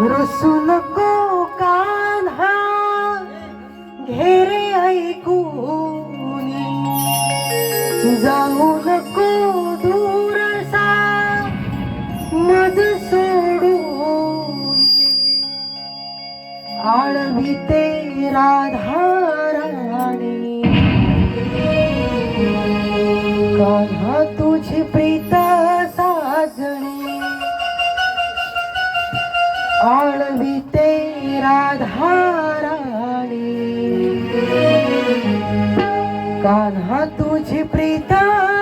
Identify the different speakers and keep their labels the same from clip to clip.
Speaker 1: रुसू नको कान्हा घेरे ऐकून। जाऊ नको दूरसा मज सोडून। आळवी ते राधाराणी। कान्हा तुझी प्रीत राधाराणी कान्हा तुझी प्रीता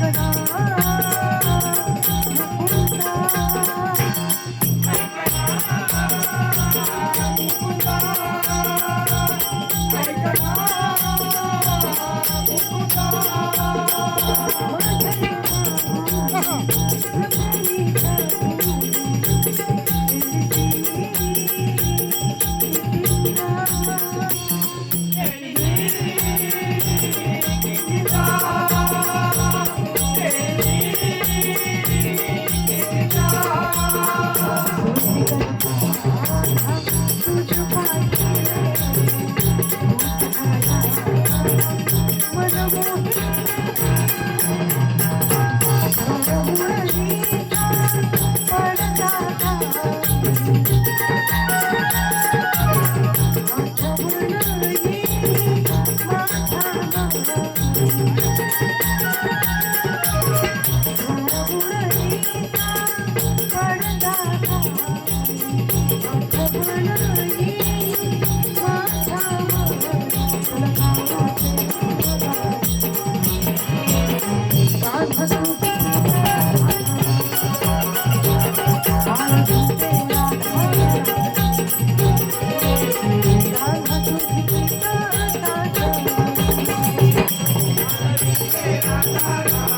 Speaker 2: Africa.
Speaker 1: Thank you.